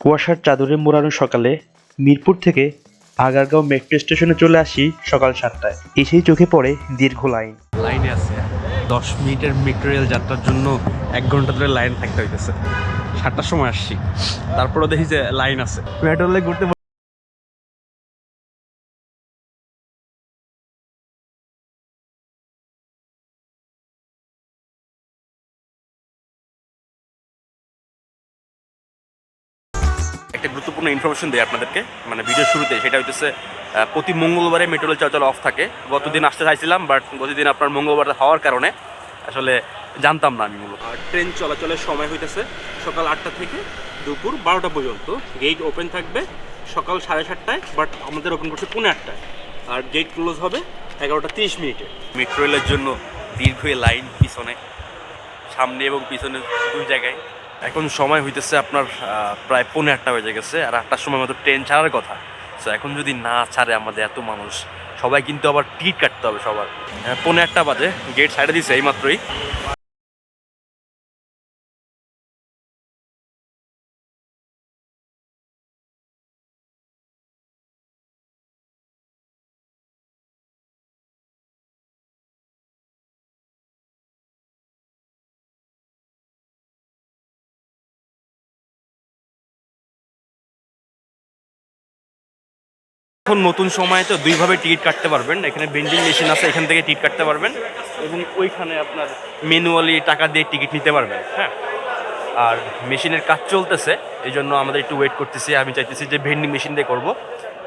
কুয়াশার চাদরে মোড়ানো সকালে মিরপুর থেকে আগারগাঁও মেট্রো স্টেশনে চলে আসি সকাল সাতটায়। এসেই চোখে পড়ে দীর্ঘ লাইন। লাইনে আছে। দশ মিনিটের মেট্রো রেল যাত্রার জন্য এক ঘণ্টা ধরে লাইন থাকতে হইতেছে। সাতটার সময় আসছি। তারপরে দেখি যে লাইন আছে। মেট্রো রেলে ঘুরতে একটা গুরুত্বপূর্ণ ইনফরমেশন দেয় আপনাদেরকে। মানে ভিডিও শুরুতে সেটা হইতেছে প্রতি মঙ্গলবারে মেট্রো রেল চলাচল অফ থাকে। গতদিন আসতে চাইছিলাম বাট গতদিন আপনার মঙ্গলবার হওয়ার কারণে আসলে জানতাম না আমি মূলত। আর ট্রেন চলাচলের সময় হইতেছে সকাল আটটা থেকে দুপুর বারোটা পর্যন্ত। গেট ওপেন থাকবে সকাল সাড়ে সাতটায় বাট আমাদের ওপেন করছে পৌনে আটটায়। আর গেট ক্লোজ হবে এগারোটা তিরিশ মিনিটে। মেট্রো রেলের জন্য দীর্ঘ লাইন পিছনে সামনে এবং পিছনে দুই জায়গায়। এখন সময় হইতেছে আপনার প্রায় পনেরো আটটা বেজে গেছে, আর আটটার সময় মতো ট্রেন ছাড়ার কথা। সো এখন যদি না ছাড়ে আমাদের এত মানুষ, সবাই কিন্তু আবার টিকিট কাটতে হবে সবার। পনেরো পৌনে আটটা বাজে গেট সাইডে দিছে এই মাত্রই এখন নতুন সময়ে তো দুইভাবে টিকিট কাটতে পারবেন। এখানে বেন্ডিং মেশিন আছে, এখান থেকে টিকিট কাটতে পারবেন এবং ওইখানে আপনার ম্যানুয়ালি টাকা দিয়ে টিকিট নিতে পারবেন হ্যাঁ? আর মেশিনের কাজ চলতেছে এই জন্য আমাদের একটু ওয়েট করতেছি। আমি চাইতেছি যে ভেন্ডিং মেশিন দিয়ে করব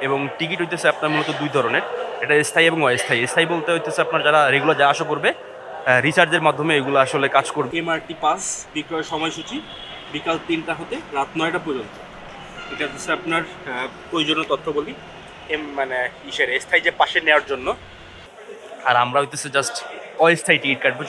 এবং টিকিট হইতেছে আপনার মূলত দুই ধরনের। এটা স্থায়ী এবং অস্থায়ী। স্থায়ী বলতে হইতেছে আপনার যারা রেগুলার যা আসা করবে রিচার্জের মাধ্যমে এগুলো আসলে কাজ করবে। এমআরটি পাস বিক্রয়ের সময়সূচি, বিকাল তিনটা হতে রাত নয়টা পর্যন্ত। এটা হচ্ছে আপনার প্রয়োজনীয় তথ্য বলি। মানে ইসের স্থায়ী যে পাশে নেওয়ার জন্য। আর আমরা হইতেছে জাস্ট অস্থায়ী টিকিট কাটবো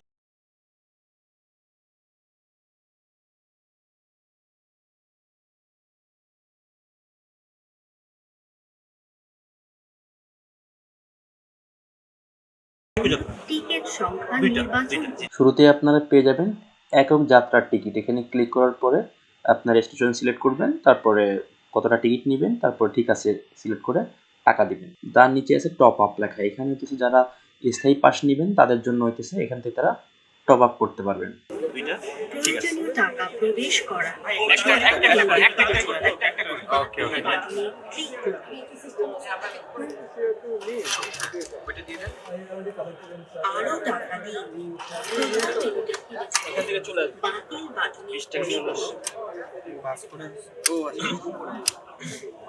শুরুতেই আপনারা পেয়ে যাবেন একক যাত্রার টিকিট। এখানে ক্লিক করার পরে আপনার স্টেশন সিলেক্ট করবেন তারপরে কতটা টিকিট নেবেন তারপর ঠিক আছে সিলেক্ট করে টাকা দিবেন। তার নিচে আছে টপ আপ লেখা। এখানে হইতেছে যারা স্থায়ী পাস নেবেন তাদের জন্য হইতেছে এখান থেকে তারা টপ আপ করতে পারবেন। দুইটা? ঠিক আছে। প্রয়োজনীয় টাকা প্রবেশ করা। আরও টাকা দিন। বাতিল বাটনে। পাস করে ও আচ্ছা।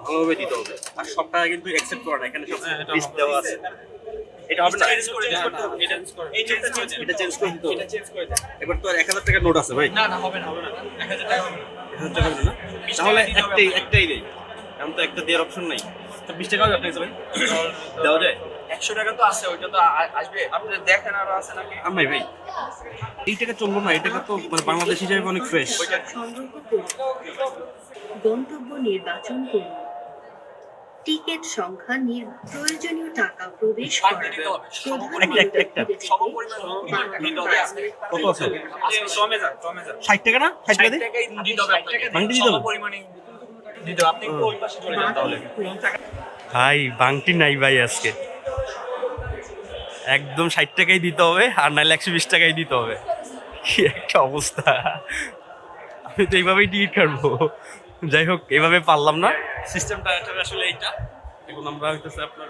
ভালোভাবে দিতে হবে। আর সব টাকা কিন্তু অ্যাকসেপ্ট করে না এখানে সব লিস্ট দেওয়া আছে। এটা হবে না? এটা চেঞ্জ করে এটা চেঞ্জ করে দিতে এটা এবার তো 1000 টাকার নোট আছে ভাই। না না হবে না হবে না। 1000 টাকা হবে 1000 টাকা হবে না? তাহলে একটাই একটাই দেই। এখন তো একটা দেওয়ার অপশন নাই। তো 20 টাকা হবে আপনার ভাই। দেওয়া যায়? একশো টাকা তো আছে ওইটা তো আসবে। আপনি দেখেন আরও আছে নাকি? আমি ভাই এই টাকা চলবো না এই টাকা তো মানে বাংলাদেশ হিসাবে অনেক ফ্রেশ গন্তব্য নির্বাচন করুন। টিকিট সংখ্যা নির প্রয়োজনীয় টাকা প্রবেশ করা হবে। প্রধান একটা, একটা, একটা। টিকিটে সমপরিমাণ বাতিল দিতে হবে বাটনে কত আছে? আজকে জমে যান জমে যান 60 টাকা না? 60 টাকা ষাট দে টাকাই দিতে হবে আপনাকে। ভাঙতে দিতে হবে? সমপরিমাণে দিতে হবে। আপনি একটু ওই পাশে চলে যান তাহলে। বাতিল যাবে। ভাই বাংটি নাই ভাই আজকে। একদম ষাট টাকাই দিতে হবে আর নাহলে একশো বিশ টাকাই দিতে হবে। কি একটা অবস্থা। আমি তো এইভাবেই টিকিট কাটবো। যাই হোক এইভাবে পারলাম না। সিস্টেমটা আসলে এইটা। এখন আমরা হইতেছে আপনার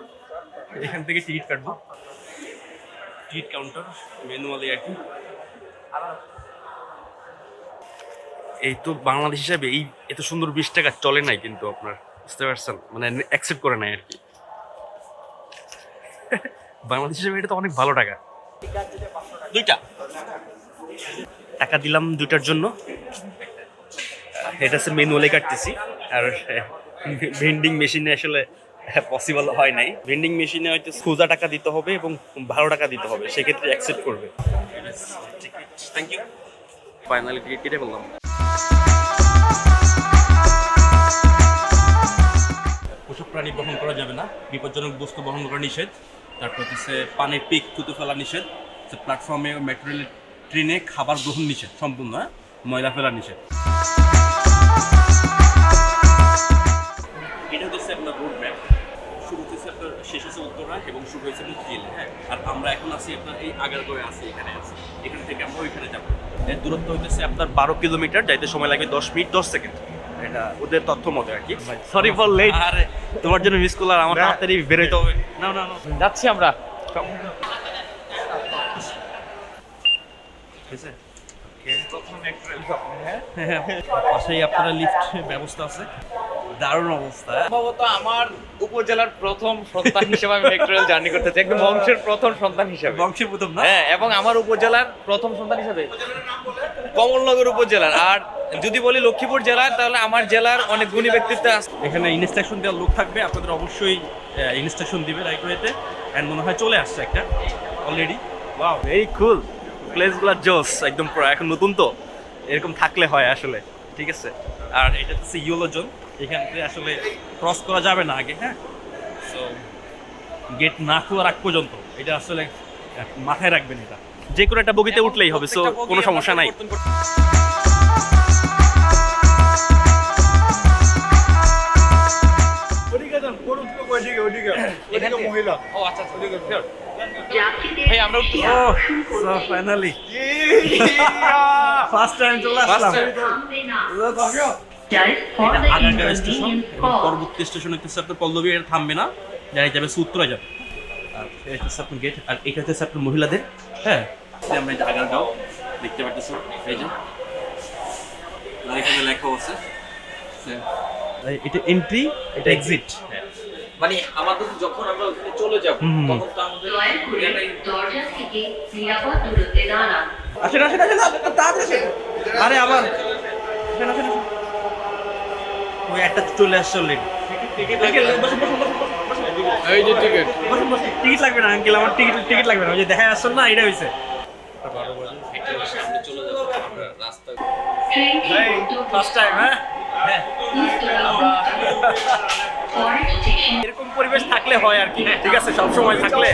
এখান থেকে টিকিট কাটবো। টিকিট কাউন্টার ম্যানুয়ালি আর কি এই তো বাংলাদেশ হিসাবে এই এত সুন্দর বিশ টাকা চলে নাই কিন্তু আপনার, বুঝতে পারছেন? মানে অ্যাকসেপ্ট করে নাই আর কি। বাংলাদেশ হিসাবে এটা তো অনেক ভালো টাকা। দুইটা। টাকা দিলাম দুইটার জন্য। এটা হচ্ছে ম্যানুয়ালি কাটতেছি। আর ভেন্ডিং মেশিনে আসলে পসিবল হয় নাই। ভেন্ডিং মেশিনে হয়তো সোজা টাকা দিতে হবে এবং ভালো টাকা দিতে হবে সেক্ষেত্রে অ্যাকসেপ্ট করবে। থ্যাংক ইউ ফাইনালি টিকিট কেটে বললাম। পশু প্রাণী বহন করা যাবে না। বিপজ্জনক বস্তু বহন করা নিষেধ। তারপর হচ্ছে পানির পিক থুতু ফেলা নিষেধ প্ল্যাটফর্মে মেট্রো ট্রেনে খাবার গ্রহণ নিষেধ, সম্পূর্ণ হ্যাঁ? ময়লা ফেলা নিষেধ। এটা হচ্ছে আপনার রোড ম্যাপ শুরু হচ্ছে আপনার, শেষ হচ্ছে উত্তরা এবং শুরু হয়েছে মুক্তিল হ্যাঁ? আর আমরা এখন আছি আপনার এই আগের আগারগোয়ে আছি, এখানে আছি। এখান থেকে আমরা ওইখানে যাব। এর দূরত্ব হইতেছে আপনার বারো কিলোমিটার, যাইতে সময় লাগে দশ মিনিট, দশ সেকেন্ড। এটা ওদের তথ্য মতে আর কি। সরি ফর লেট আরে তোমার জন্য মিস করলাম আমার তাড়াতাড়ি বেরোতে হবে না না না। যাচ্ছি আমরা। পাশেই আপনারা লিফট ব্যবস্থা আছে। দারুণ অবস্থা। সম্ভবত আমার উপজেলার প্রথম সন্তান হিসেবে আমি মেট্রোরেল জার্নি করতেছি। একদম বংশের প্রথম সন্তান হিসেবে। বংশের প্রথম না? হ্যাঁ এবং আমার উপজেলার প্রথম সন্তান হিসেবে। কমলনগর উপজেলার। আর যদি বলি লক্ষ্মীপুর জেলার তাহলে আমার জেলার অনেক গুণী ব্যক্তিত্ব আছে এখানে ইনস্ট্রাকশন দেওয়ার লোক থাকবে আপনাদের অবশ্যই ইনস্ট্রাকশন দিবে রাইটওয়েতে অ্যান্ড মনে হয় চলে আসছে একটা অলরেডি ওয়াও ভেরি কুল প্লেসগুলো জোস একদম এখন নতুন তো। এরকম থাকলে হয় আসলে ঠিক আছে? আর এটা হচ্ছে ইয়েলো জোন এখান থেকে আসলে ক্রস করা যাবে না আগে হ্যাঁ? সো গেট না খোলার আগ পর্যন্ত এটা আসলে মাথায় রাখবেন এটা। যে কোনো একটা বগিতে উঠলেই হবে সো কোনো সমস্যা নাই। ও আচ্ছা ভাই, আমরা উঠতে- ফাইনালি ফার্স্ট টাইম চলে আসলাম। এটা আগারগাঁও স্টেশন. পরবর্তী স্টেশন হচ্ছে আপনার পল্লবী এটা থামবে না। যারা যাবে সূত্রা যাবে। আর এটা হচ্ছে আপনার গেট আর এটা হচ্ছে আপনার মহিলাদের। হ্যাঁ? আমরা যে আগারগাঁও দেখতে পাচ্ছেন এই যে। এখানে লেখা আছে। এটা এন্ট্রি এটা এক্সিট মানে আমাদের যখন আমরা ওখানে চলে যাব। তখন তো আমাদের দরজা থেকে নিরাপদ দূরত্বে দাঁড়ান আসেন আসেন আসেন তাড়াতাড়ি আসেন। আরে আবার। আসেন আসেন। ওই একটা চলে আসছে অলরেডি এই যে টিকিট লাগবে না আঙ্কেল আমার টিকিট টিকিট লাগবে না। ওই যে দেখা না এটা হয়েছে সামনে চলে যাব আমরা রাস্তা ফার্স্ট টাইম হ্যাঁ? হ্যাঁ এরকম পরিবেশ থাকলে হয় আর কি। ঠিক আছে সব সময় থাকলে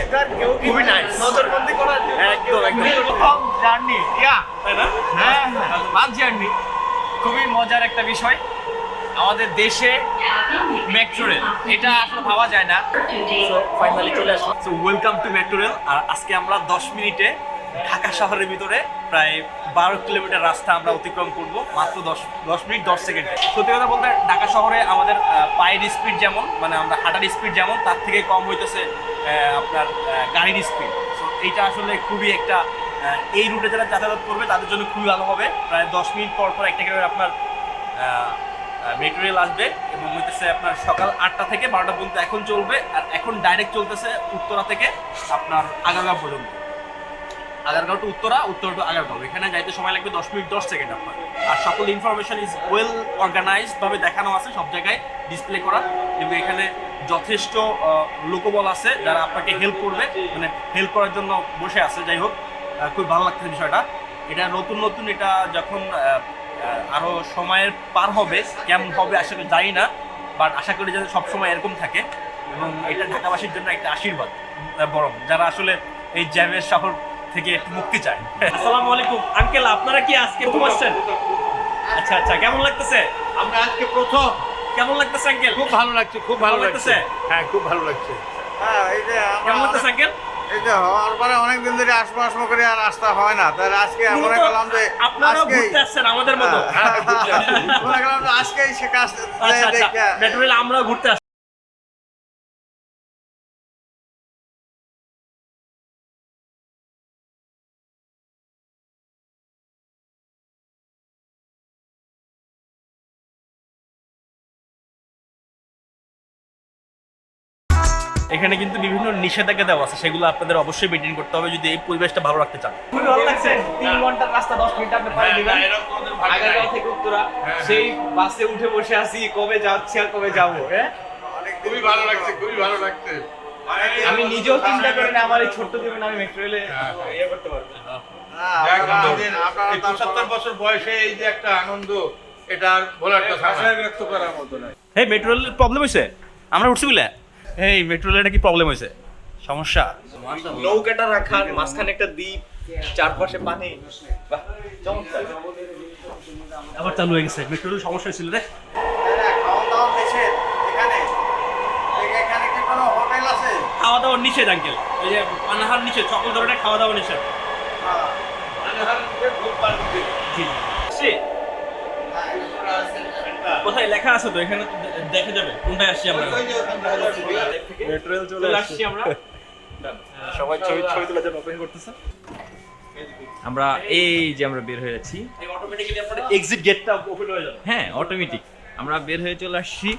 খুবই নাইস নজরবন্দি একদম। একদম জার্নি ইয়া। তাই না? হ্যাঁ হ্যাঁ। বাস জার্নি খুবই মজার একটা বিষয়। আমাদের দেশে মেট্রো রেল এটা আসলে ভাবা যায় না। ফাইনালি চলে আসলাম। So welcome to metro rail আর আজকে আমরা দশ মিনিটে ঢাকা শহরের ভিতরে প্রায় বারো কিলোমিটার রাস্তা আমরা অতিক্রম করব, মাত্র দশ দশ মিনিট, দশ সেকেন্ডে। সত্যি কথা বলতে, ঢাকা শহরে আমাদের পায়ের স্পিড যেমন মানে আমরা হাঁটার স্পিড যেমন, তার থেকে কম হইতেছে আপনার গাড়ির স্পিড সো এইটা আসলে খুবই একটা এই রুটে যারা যাতায়াত করবে, তাদের জন্য খুবই ভালো হবে। প্রায় দশ মিনিট পর পর একটা করে আপনার মেট্রো রেল আসবে এবং হইতেছে আপনার সকাল আটটা থেকে বারোটা পর্যন্ত এখন চলবে, আর এখন ডাইরেক্ট চলতেছে উত্তরা থেকে আপনার আগাগা পর্যন্ত। Agargaon to Uttara Uttara to Agargaon. এখানে যাইতে সময় লাগবে দশ মিনিট দশ সেকেন্ড আপনার। আর সকল ইনফরমেশন ইজ ওয়েল অর্গানাইজড ভাবে দেখানো আছে সব জায়গায় ডিসপ্লে করা। এবং এখানে যথেষ্ট লোকবল আছে যারা আপনাকে হেল্প করবে মানে হেল্প করার জন্য বসে আছে যাই হোক। খুব ভালো লাগছে বিষয়টা। এটা নতুন নতুন এটা যখন আহ, সময়ের পার হবে কেমন হবে আসলে জানি না। বাট আশা করি যাতে সবসময় এরকম থাকে। এবং এটা ঢাকাবাসীর জন্য একটা আশীর্বাদ বরং। যারা আসলে এই জ্যামের শহর থেকে একটু মুক্তি চায়। আসসালামু আলাইকুম। আঙ্কেল আপনারা কি আজকে আসছেন? আচ্ছা আচ্ছা কেমন লাগতেছে? আমরা আজকে প্রথম। কেমন লাগতেছে আঙ্কেল? খুব ভালো লাগছে খুব ভালো লাগতেছে? হ্যাঁ খুব ভালো লাগছে। হ্যাঁ এই যে কেমন লাগতেছে আঙ্কেল? এই যে হওয়ার পরে অনেকদিন ধরে আসব আসব করে আর রাস্তা হয় না। তাহলে আজকে মনে করলাম যে আপনারাও ঘুরতে আসছেন আমাদের মতো। হ্যাঁ, মনে করলাম আজকেই সে কাজ আচ্ছা আচ্ছা। দেখে আমরাও ঘুরতে এখানে কিন্তু বিভিন্ন নিষেধাজ্ঞা দেওয়া আছে সেগুলো আপনাদের অবশ্যই মেনটেন করতে হবে যদি এই পরিবেশটা ভালো রাখতে চান। খুবই ভালো লাগছে। তিন ঘণ্টার রাস্তা দশ মিনিট আপনি পাড়ি দিবেন। আগারগাঁও থেকে উত্তরা সেই বাসে উঠে বসে আছি কবে যাচ্ছি আর কবে যাব হ্যাঁ? খুবই ভালো লাগছে খুবই ভালো লাগছে। আমি নিজেও চিন্তা করি না আমার এই ছোট্ট জীবনে আমি মেট্রো রেলে ইয়ে করতে পারব। হ্যাঁ, পঁচাত্তর বছর বয়সে এই যে একটা আনন্দ এটা আর বলার কথা করার মতো নয় হে মেট্রো রেলের প্রবলেম হয়েছে আমরা উঠছি বলে? এই মেট্রো রেলের কি প্রবলেম হয়েছে? সমস্যা? নৌকাটা রাখার মাঝখানে একটা দ্বীপ চারপাশে পানি। চমৎকার। আবার চালু হয়ে গেছে। মেট্রো রেল সমস্যা হয়েছিল রে। খাওয়া দাওয়া নিষেধ আঙ্কেল এই যে পানাহার নিষেধ সকল ধরনের খাওয়া দাওয়া নিষেধ জি। সে কোথায় লেখা আছে তো? এখানে দেখা যাবে। কোনটায় আসছি আমরা? মেট্রো রেল চলে আসছি। আমরা। সবাই ছবি ছবি তোলার জন্য অপেক্ষা করতেছে। আমরা এই যে আমরা বের হয়ে যাচ্ছি। অটোমেটিক্যালি আপনার এক্সিট গেটটা ওপেন হয়ে যাবে। হ্যাঁ অটোমেটিক আমরা বের হয়ে চলে আসছি।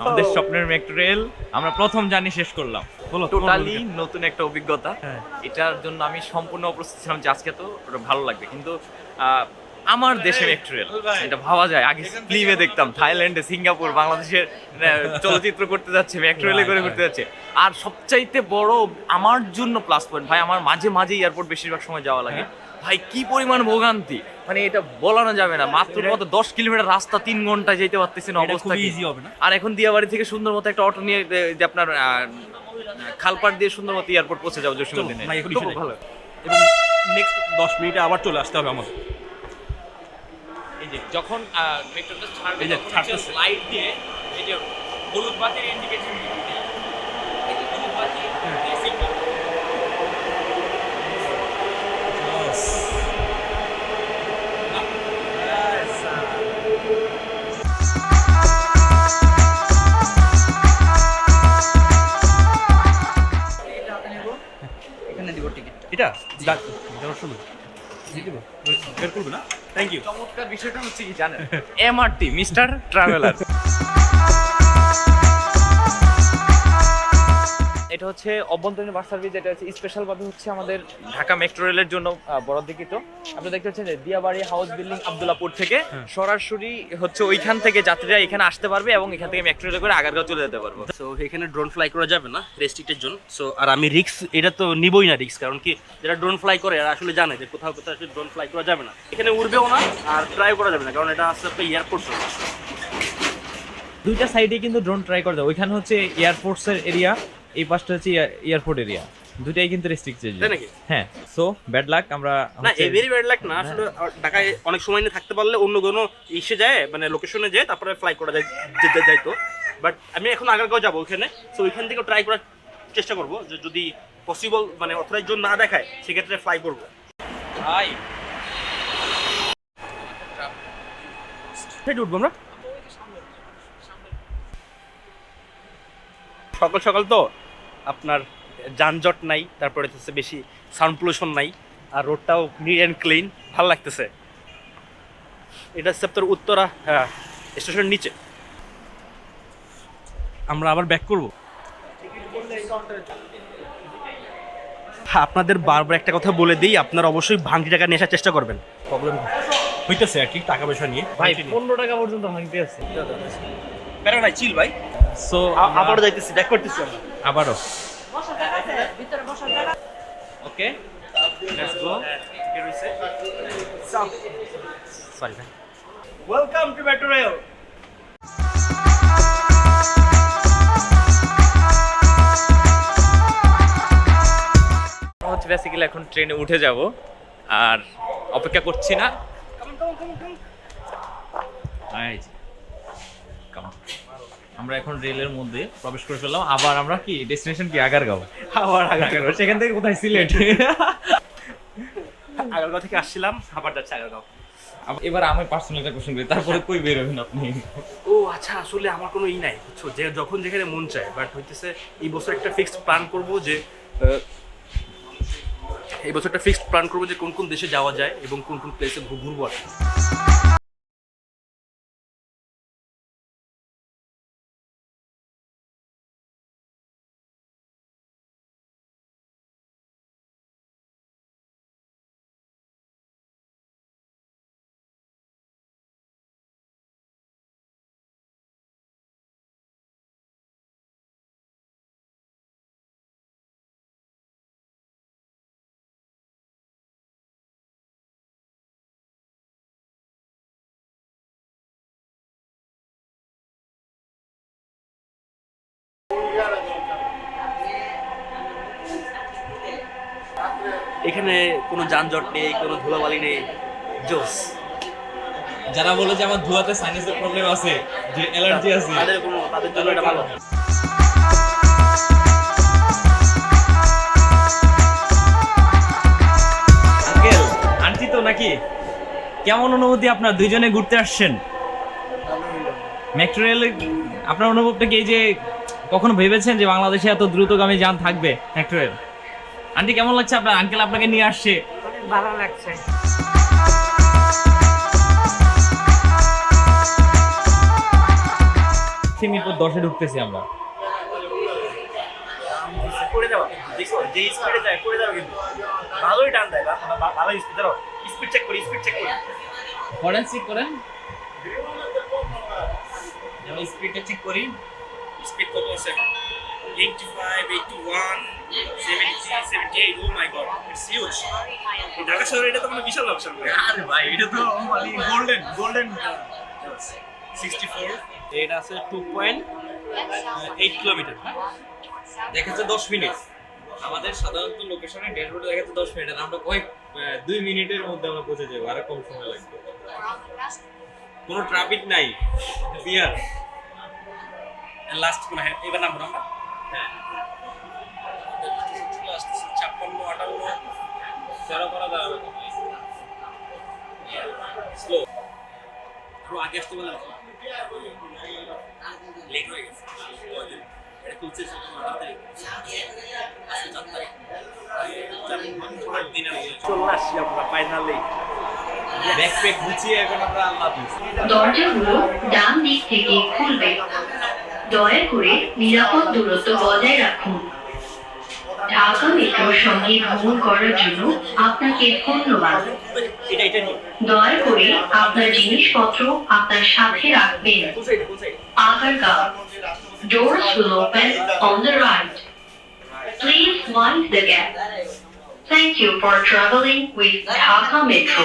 আমাদের স্বপ্নের মেট্রো রেল আমরা প্রথম জানি শেষ করলাম। বলো, টোটালি নতুন একটা অভিজ্ঞতা। হ্যাঁ। এটার জন্য আমি সম্পূর্ণ অপ্রস্তুত ছিলাম যে আজকে তো ওটা ভালো লাগবে। কিন্তু আমার দেশে মেট্রো রেল এটা ভাবা যায়। আগে ফিল্মে দেখতাম থাইল্যান্ডে সিঙ্গাপুর বাংলাদেশের চলচ্চিত্র করতে যাচ্ছে মেট্রো রেলে করে করতে যাচ্ছে। আর সবচাইতে বড় আমার জন্য প্লাস পয়েন্ট ভাই আমার মাঝে মাঝে এয়ারপোর্ট বেশিরভাগ সময় যাওয়া লাগে। ভাই কি পরিমাণ ভোগান্তি। মানে এটা বলানো যাবে না। মাত্র কত দশ কিলোমিটার রাস্তা তিন ঘণ্টা যেতে পারতেছি না অবস্থা easy হবে না? আর এখন দিয়াবাড়ি থেকে সুন্দর মতো একটা অটো নিয়ে যে আপনার খালপাড় দিয়ে সুন্দর মতো এয়ারপোর্ট পৌঁছে যাব সেটাই। ভালো। এবং নেক্সট দশ মিনিটে আবার চলে আসতে হবে আমাদের এই যে যখন মেট্রোটা ছাড়বে এই যে তখন ছাড়তেছে। লাইট দিয়ে এই যে হলুদ বাতির ইন্ডিকেশন এই যে হলুদ বাতি দিয়ে signal। এটা? যাক যাওয়ার শুনুন। বের করবে না? থ্যাংক ইউ চমৎকার বিষয়টা হচ্ছে কি জানেন? এমআরটি মিস্টার ট্রাভেলার এটা হচ্ছে অভ্যন্তরীণ বাস সার্ভিস যেটা হচ্ছে স্পেশাল ভাবে হচ্ছে আমাদের ঢাকা মেট্রো রেলের জন্য বরাদ্দকৃত আপনি দেখতে পাচ্ছেন যে দিয়াবাড়ি হাউস বিল্ডিং আব্দুল্লাপুর থেকে সরাসরি হচ্ছে ওইখান থেকে যাত্রীরা এখানে আসতে পারবে এবং এখান থেকে মেট্রো রেলে করে আগারগাঁও চলে যেতে পারব। সো এখানে ড্রোন ফ্লাই করা যাবে না রেস্ট্রিক্টেড জোন সো আর আমি রিক্স এটা তো নিবই না রিক্স কারণ কি যারা ড্রোন ফ্লাই করে এরা আসলে জানে যে কোথাও কোথাও আসলে ড্রোন ফ্লাই করা যাবে না। এখানে উড়বেও না আর ট্রাই করা যাবে না কারণ এটা আসলে একটা এয়ারপোর্ট দুইটা সাইডে কিন্তু ড্রোন ট্রাই করা যায়। ওইখানে হচ্ছে এয়ারফোর্সের এরিয়া এই পাশটা হচ্ছে এয়ারপোর্ট এরিয়া। দুটাই কিন্তু রেস্ট্রিক্টেড তাই নাকি? হ্যাঁ সো ব্যাড লাক আমরা না হচ্ছে- ভেরি ব্যাড লাক না আসলে ঢাকায় অনেক সময় নিয়ে থাকতে পারলে অন্য কোনো ইসে যায় মানে লোকেশনে যায় তারপরে ফ্লাই করা যায় যেতে যাইতো। বাট আমি এখন আগারগাঁও যাব ওখানে সো ওইখান থেকেও ট্রাই করার চেষ্টা করব যে যদি পসিবল মানে অথরাইজ জোন না দেখায় সেক্ষেত্রে ফ্লাই করব। ভাই উঠবো আমরা? সকাল সকাল তো? আপনার যানজট নাই তারপরে হচ্ছে বেশি সাউন্ড পলিউশন নাই আর রোডটাও নিট অ্যান্ড ক্লিন ভালো লাগতেছে। এটা হচ্ছে আপনার উত্তরা হ্যাঁ স্টেশনের নিচে। আমরা আবার ব্যাক করব? আপনাদের বারবার একটা কথা বলে দিই আপনারা অবশ্যই ভাঙটি টাকা নিয়ে আসার চেষ্টা করবেন। প্রবলেম হইতেছে আর কি টাকা পয়সা নিয়ে। ভাই পনেরো টাকা পর্যন্ত ভাঙতে আছে। প্যারা নাই চিল ভাই। সো আবারও যাইতেছি ব্যাক করতেছি আমরা। আবারও। Okay let's go sorry welcome to metro rail হচ্ছে বেসিক্যালি এখন ট্রেনে উঠে যাব আর অপেক্ষা করছি না। এই যে, come on. আমরা এখন রেলের মধ্যে প্রবেশ করে ফেললাম। আবার আমরা কি ডেস্টিনেশন কি? আগারগাঁও। আবার আগারগাঁও। সেখান থেকে কোথায়? সিলেট। আগারগাঁও থেকে আসছিলাম আবার যাচ্ছে আগারগাঁও। এবার আমি পার্সোনাল একটা কোশ্চেন করি তারপরে কই বের হবেন আপনি? ও আচ্ছা আসলে আমার কোনো ই নাই বুঝছ? যে যখন যেখানে মন চায় বাট হইতেছে এই বছর একটা ফিক্সড প্ল্যান করব যে এই বছর একটা ফিক্সড প্ল্যান করব যে কোন কোন দেশে যাওয়া যায় এবং কোন কোন প্লেসে ঘুরবো আর এখানে কোনো যানজট নেই কোনো ধুলাবালি নেই। জোস। যারা বলে যে আমার ধুয়াতে সাইনাসের প্রবলেম আছে যে অ্যালার্জি আছে। তাদের কোনো তাদের জন্য এটা ভালো। নাকি? কেমন অনুভূতি আপনার? দুইজনে ঘুরতে আসছেন? মেট্রো রেল আপনার অনুভবটা কি এই যে কখনো ভেবেছেন যে বাংলাদেশে এত দ্রুতগামী যান থাকবে মেট্রো রেল আন্টি কেমন লাগছে আপনার? আঙ্কেল আপনাকে নিয়ে আসছে। ভালো লাগছে। মিরপুর দশে ঢুকতেছি আমরা। করে যাওয়া দেখো যে স্পিডে যায় করে যাবে কিন্তু। ভালোই টান দেয় ভালো স্পিড ধরো স্পিড চেক করি স্পিড চেক করি। করেন। চেক করেন আমি স্পিডটা চেক করি। স্পিড কত আছে 85 81 70 78 ও my god it's huge Dhaka শহরে এটা তো মানে বিশাল অপশন আরে ভাই এটা তো মানে গোল্ডেন গোল্ডেন 64 এটা আছে 2.8 কিলোমিটার দেখাচ্ছে দশ মিনিট। আমাদের সাধারণত লোকেশনে ড্যাশবোর্ডে দেখাচ্ছে দশ মিনিট। আর আমরা কয়েক দুই মিনিটের মধ্যে আমরা পৌঁছে যাব। আরও কম সময় লাগবে। কোনো ট্রাফিক নাই। ক্লিয়ার লাস্ট মানে এবার নাম্বার আমরা? ছাপ্পান্ন আটান্ন তেরো করা দাঁড়াবে স্লো আরও আগে আসতে বলে লেট হয়ে গেছে। এটা খুলছে চলে আসছি আমরা ফাইনালি ব্যাকপ্যাক গুছিয়ে এখন আমরা আল্লাহ দরজাগুলো ডান দিক থেকে খুলবে। দয়া করে নিরাপদ দূরত্ব বজায় রাখুন ঢাকা মেট্রোর সঙ্গে ভ্রমণ করার জন্য আপনাকে ধন্যবাদ দয়া করে আপনার জিনিসপত্র আপনার সাথে রাখবেন Agarga. Doors will open on the right. Please mind the gap. Thank you for traveling with Dhaka Metro.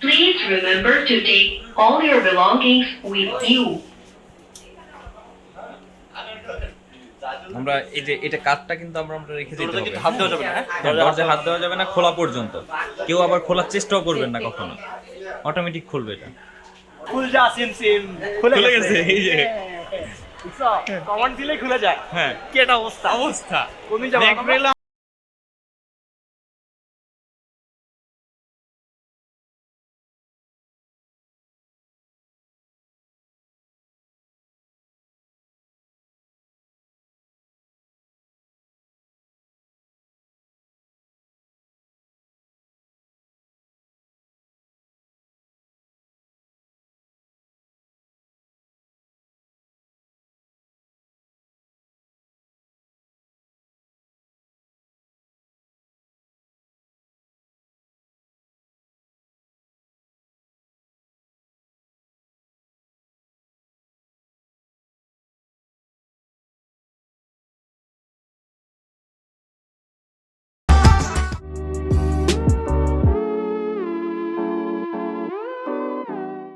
Please remember to take all your belongings with you. আমরা এই যে এটা কাঠটা কিন্তু আমরা আমরা রেখে দিতে হবে। হাত দেওয়া যাবে না হ্যাঁ? হ্যাঁ, হাত দেওয়া যাবে না খোলা পর্যন্ত। কেউ আবার খোলার চেষ্টাও করবেন না কখনো। অটোমেটিক খুলবে এটা। খুল যা সিম সিম। খুলে গেছে। এই যে। কমান্ড দিলেই খুলে যায়। হ্যাঁ। কি একটা অবস্থা। অবস্থা। কোন যাব। ব্যাক